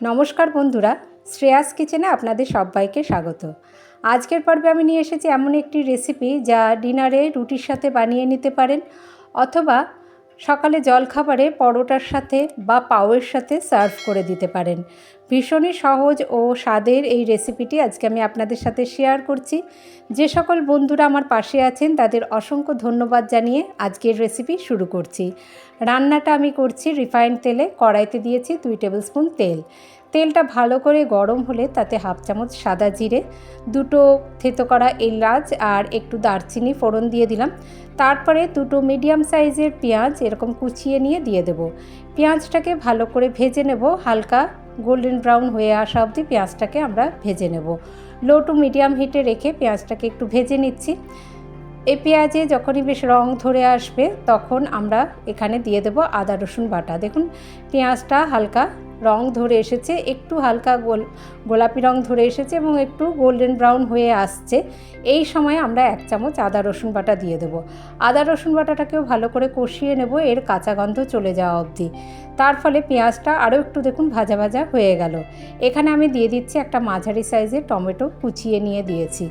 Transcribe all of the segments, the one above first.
নমস্কার বন্ধুরা, শ্রেয়াস কিচেনে আপনাদের সবাইকে স্বাগত। আজকের পর্বে আমি নিয়ে এসেছি এমন একটি রেসিপি যা ডিনারে রুটির সাথে বানিয়ে নিতে পারেন অথবা সকালে জলখাবারে পরোটার সাথে বা পাওয়ের সাথে সার্ভ করে দিতে পারেন। ভীষণই সহজ ও স্বাদের এই রেসিপিটি আজকে আমি আপনাদের সাথে শেয়ার করছি। যে সকল বন্ধুরা আমার পাশে আছেন, তাদের অসংখ্য ধন্যবাদ জানিয়ে আজকের রেসিপি শুরু করছি। রান্নাটা আমি করছি রিফাইন্ড তেলে, কড়াইতে দিয়েছি দুই টেবিল স্পুন তেল। তেলটা ভালো করে গরম হলে তাতে হাফ চামচ সাদা জিরে, দুটো থেতো করা এলাচ আর একটু দারচিনি ফোড়ন দিয়ে দিলাম। তারপরে দুটো মিডিয়াম সাইজের পেঁয়াজ এরকম কুচিয়ে নিয়ে দিয়ে দেবো। পেঁয়াজটাকে ভালো করে ভেজে নেব। হালকা গোল্ডেন ব্রাউন হয়ে আসা অবধি পেঁয়াজটাকে আমরা ভেজে নেব। লো টু মিডিয়াম হিটে রেখে পেঁয়াজটাকে একটু ভেজে নিচ্ছি। এই পেঁয়াজে যখনই বেশ রং ধরে আসবে, তখন আমরা এখানে দিয়ে দেব আদা রসুন বাটা। দেখুন, পেঁয়াজটা হালকা রং ধরে এসেছে, একটু হালকা গোল, গোলাপি রং ধরে এসেছে এবং একটু গোল্ডেন ব্রাউন হয়ে আসছে। এই সময় আমরা এক চামচ আদা রসুন বাটা দিয়ে দেবো। আদা রসুন বাটাটাকেও ভালো করে কষিয়ে নেব, এর কাঁচা গন্ধ চলে যাওয়া অবধি। তার ফলে পেঁয়াজটা আরও একটু দেখুন ভাজা ভাজা হয়ে গেল। এখানে আমি দিয়ে দিচ্ছি একটা মাঝারি সাইজের টমেটো কুচিয়ে নিয়ে দিয়েছি।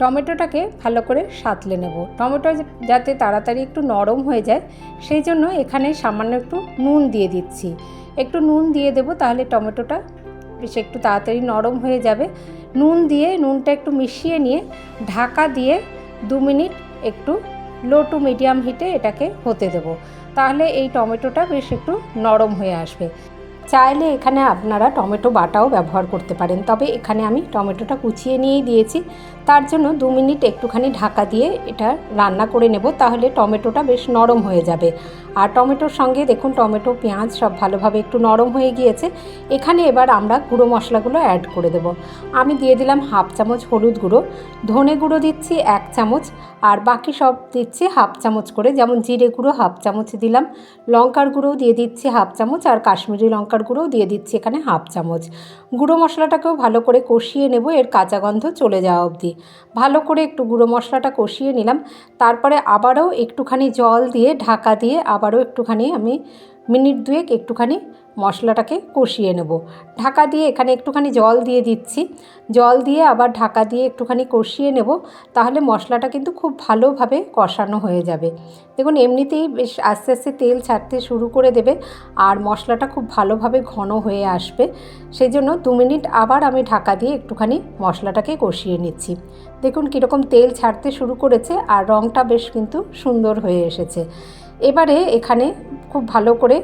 টমেটোটাকে ভালো করে সাঁতলে নেব। টমেটো যাতে তাড়াতাড়ি একটু নরম হয়ে যায়, সেই জন্য এখানে সামান্য একটু নুন দিয়ে দিচ্ছি। একটু নুন দিয়ে দেবো, তাহলে টমেটোটা বেশ একটু তাড়াতাড়ি নরম হয়ে যাবে। নুন দিয়ে, নুনটা একটু মিশিয়ে নিয়ে ঢাকা দিয়ে দু মিনিট একটু লো টু মিডিয়াম হিটে এটাকে হতে দেবো। তাহলে এই টমেটোটা বেশ একটু নরম হয়ে আসবে। চাইলে এখানে আপনারা টমেটো বাটাও ব্যবহার করতে পারেন। তবে এখানে আমি টমেটোটা কুচিয়ে নিয়েই দিয়েছি। তার জন্য দু মিনিট একটুখানি ঢাকা দিয়ে এটা রান্না করে নেব, তাহলে টমেটোটা বেশ নরম হয়ে যাবে। আর টমেটোর সঙ্গে দেখুন, টমেটো, পেঁয়াজ সব ভালোভাবে একটু নরম হয়ে গিয়েছে। এখানে এবার আমরা গুঁড়ো মশলাগুলো অ্যাড করে দেব। আমি দিয়ে দিলাম হাফ চামচ হলুদ গুঁড়ো, ধনে গুঁড়ো দিচ্ছি এক চামচ, আর বাকি সব দিচ্ছি হাফ চামচ করে, যেমন জিরে গুঁড়ো হাফ চামচ দিলাম, লঙ্কার গুঁড়োও দিয়ে দিচ্ছি হাফ চামচ, আর কাশ্মীরি লঙ্কার গুঁড়োও দিয়ে দিচ্ছি এখানে হাফ চামচ। গুঁড়ো মশলাটাকেও ভালো করে কষিয়ে নেব, এর কাঁচা গন্ধ চলে যাওয়া অবধি। ভালো করে একটু গুঁড়ো মশলাটা কষিয়ে নিলাম, তারপরে আবারও একটুখানি জল দিয়ে ঢাকা দিয়ে আবারও একটুখানি আমি মিনিট দুয়েক একটুখানি মশলাটাকে কষিয়ে নেব। ঢাকা দিয়ে এখানে একটুখানি জল দিয়ে দিচ্ছি। জল দিয়ে আবার ঢাকা দিয়ে একটুখানি কষিয়ে নেব, তাহলে মশলাটা কিন্তু খুব ভালোভাবে কষানো হয়ে যাবে। দেখুন, এমনিতেই বেশ আস্তে আস্তে তেল ছাড়তে শুরু করে দেবে আর মশলাটা খুব ভালোভাবে ঘন হয়ে আসবে। সেই জন্য দু মিনিট আবার আমি ঢাকা দিয়ে একটুখানি মশলাটাকে কষিয়ে নিচ্ছি। দেখুন, কীরকম তেল ছাড়তে শুরু করেছে আর রঙটা বেশ কিন্তু সুন্দর হয়ে এসেছে। এবারে এখানে খুব ভালো করে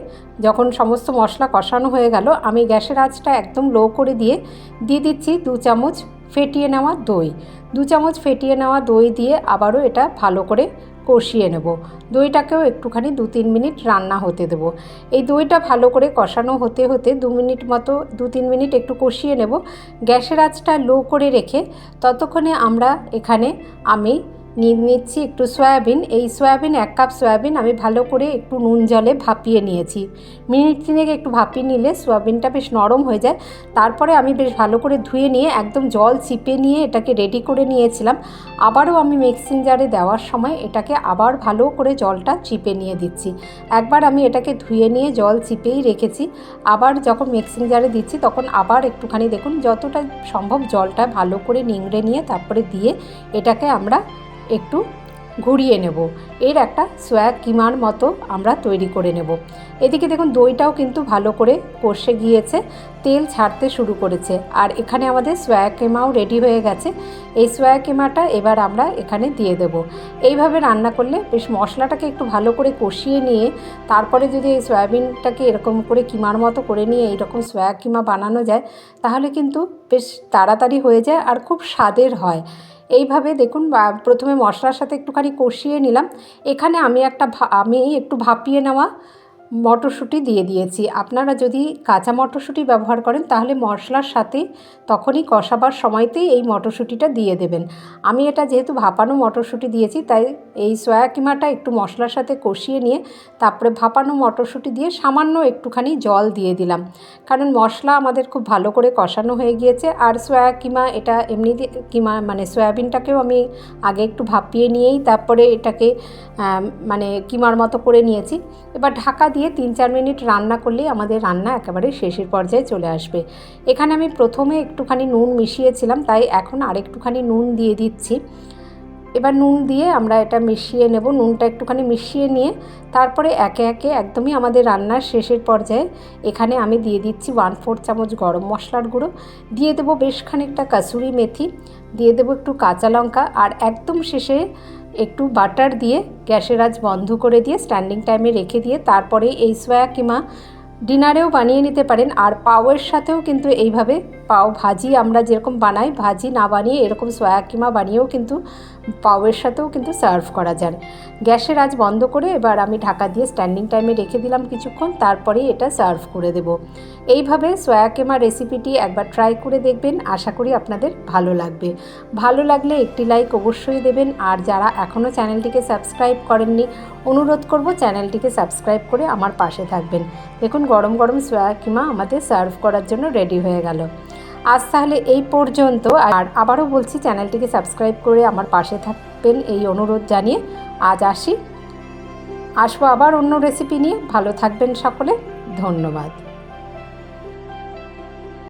যখন সমস্ত মশলা কষানো হয়ে গেল, আমি গ্যাসের আঁচটা একদম লো করে দিয়ে দিয়ে দিচ্ছি দু চামচ ফেটিয়ে নেওয়া দই। দু চামচ ফেটিয়ে নেওয়া দই দিয়ে আবারও এটা ভালো করে কষিয়ে নেব। দইটাকেও একটুখানি দু তিন মিনিট রান্না হতে দেবো। এই দইটা ভালো করে কষানো হতে হতে দু মিনিট মতো, দু তিন মিনিট একটু কষিয়ে নেব। গ্যাসের আঁচটা লো করে রেখে ততক্ষণে আমরা এখানে আমি নিচ্ছি একটু সয়াবিন। এই সয়াবিন, এক কাপ সয়াবিন আমি ভালো করে একটু নুন জলে ভাপিয়ে নিয়েছি। মিনিট তিনেক একটু ভাপিয়ে নিলে সয়াবিনটা বেশ নরম হয়ে যায়। তারপরে আমি বেশ ভালো করে ধুয়ে নিয়ে একদম জল চিপে নিয়ে এটাকে রেডি করে নিয়েছিলাম। আবারও আমি মিক্সিং জারে দেওয়ার সময় এটাকে আবার ভালো করে জলটা চিপে নিয়ে দিচ্ছি। একবার আমি এটাকে ধুয়ে নিয়ে জল চিপেই রেখেছি। আবার যখন মিক্সিং জারে দিচ্ছি তখন আবার একটুখানি দেখুন যতটা সম্ভব জলটা ভালো করে নিংড়ে নিয়ে তারপরে দিয়ে এটাকে আমরা একটু ঘুরিয়ে নেব। এর একটা সোয়া কিমার মতো আমরা তৈরি করে নেব। এদিকে দেখুন, দইটাও কিন্তু ভালো করে কষে গিয়েছে, তেল ছাড়তে শুরু করেছে। আর এখানে আমাদের সোয়া কেমাও রেডি হয়ে গেছে। এই সোয়া কেমাটা এবার আমরা এখানে দিয়ে দেব। এইভাবে রান্না করলে বেশ মশলাটাকে একটু ভালো করে কষিয়ে নিয়ে, তারপরে যদি এই সয়াবিনটাকে এরকম করে কিমার মতো করে নিয়ে এইরকম সোয়া কিমা বানানো যায়, তাহলে কিন্তু বেশ তাড়াতাড়ি হয়ে যায় আর খুব স্বাদের হয়। এইভাবে দেখুন প্রথমে মশলার সাথে একটুখানি কষিয়ে নিলাম। এখানে আমি একটা আমি একটু ভাপিয়ে নেওয়া মটরশুঁটি দিয়ে দিয়েছি। আপনারা যদি কাঁচা মটরশুঁটি ব্যবহার করেন, তাহলে মশলার সাথে তখনই কষাবার সময়তেই এই মটরশুঁটিটা দিয়ে দেবেন। আমি এটা যেহেতু ভাপানো মটরশুঁটি দিয়েছি, তাই এই সয়া কিমাটা একটু মশলার সাথে কষিয়ে নিয়ে, তারপরে ভাপানো মটরশুঁটি দিয়ে সামান্য একটুখানি জল দিয়ে দিলাম। কারণ মশলা আমাদের খুব ভালো করে কষানো হয়ে গিয়েছে, আর সয়া কিমা এটা এমনি কিমা মানে সয়াবিনটাকেও আমি আগে একটু ভাপিয়ে নিয়েই, তারপরে এটাকে মানে কিমার মতো করে নিয়েছি। এবার ঢাকা দিয়ে দিয়ে তিন চার মিনিট রান্না করলেই আমাদের রান্না একেবারে শেষের পর্যায়ে চলে আসবে। এখানে আমি প্রথমে একটুখানি নুন মিশিয়েছিলাম, তাই এখন আরেকটুখানি নুন দিয়ে দিচ্ছি। এবার নুন দিয়ে আমরা এটা মিশিয়ে নেব, নুনটা একটুখানি মিশিয়ে নিয়ে তারপরে একে একে একদমই আমাদের রান্নার শেষের পর্যায়ে এখানে আমি দিয়ে দিচ্ছি ওয়ান ফোর চামচ গরম মশলার গুঁড়ো। দিয়ে দেবো বেশ খানিকটা কাসুরি মেথি, দিয়ে দেবো একটু কাঁচা লঙ্কা, আর একদম শেষে একটু বাটার দিয়ে গ্যাসের আজ বন্ধ করে দিয়ে স্ট্যান্ডিং টাইমে রেখে দিয়ে তারপরে এই সোয়া কিমা ডিনারেও বানিয়ে নিতে পারেন। আর পাওয়ের সাথেও কিন্তু এইভাবে পাও ভাজি আমরা যেরকম বানাই, ভাজি না বানিয়ে এরকম সোয়া কিমা বানিয়েও কিন্তু পাওয়ের সাথেও কিন্তু সার্ভ করা যায়। গ্যাসের আজ বন্ধ করে এবার আমি ঢাকা দিয়ে স্ট্যান্ডিং টাইমে রেখে দিলাম কিছুক্ষণ তারপরে এটা সার্ভ করে দেব। এইভাবে সোয়া কিমা রেসিপিটি একবার ট্রাই করে দেখবেন, আশা করি আপনাদের ভালো লাগবে। ভালো লাগলে একটি লাইক অবশ্যই দেবেন, আর যারা এখনও চ্যানেলটিকে সাবস্ক্রাইব করেননি, অনুরোধ করব চ্যানেলটিকে সাবস্ক্রাইব করে আমার পাশে থাকবেন। দেখুন গরম গরম সোয়া কিমা আমাদের সার্ভ করার জন্য রেডি হয়ে গেল। আজ তাহলে এই পর্যন্ত, আর আবারও বলছি, চ্যানেলটিকে সাবস্ক্রাইব করে আমার পাশে থাকবেন এই অনুরোধ জানিয়ে আজ আসি। আসব আবার অন্য রেসিপি নিয়ে। ভালো থাকবেন সকলে। ধন্যবাদ।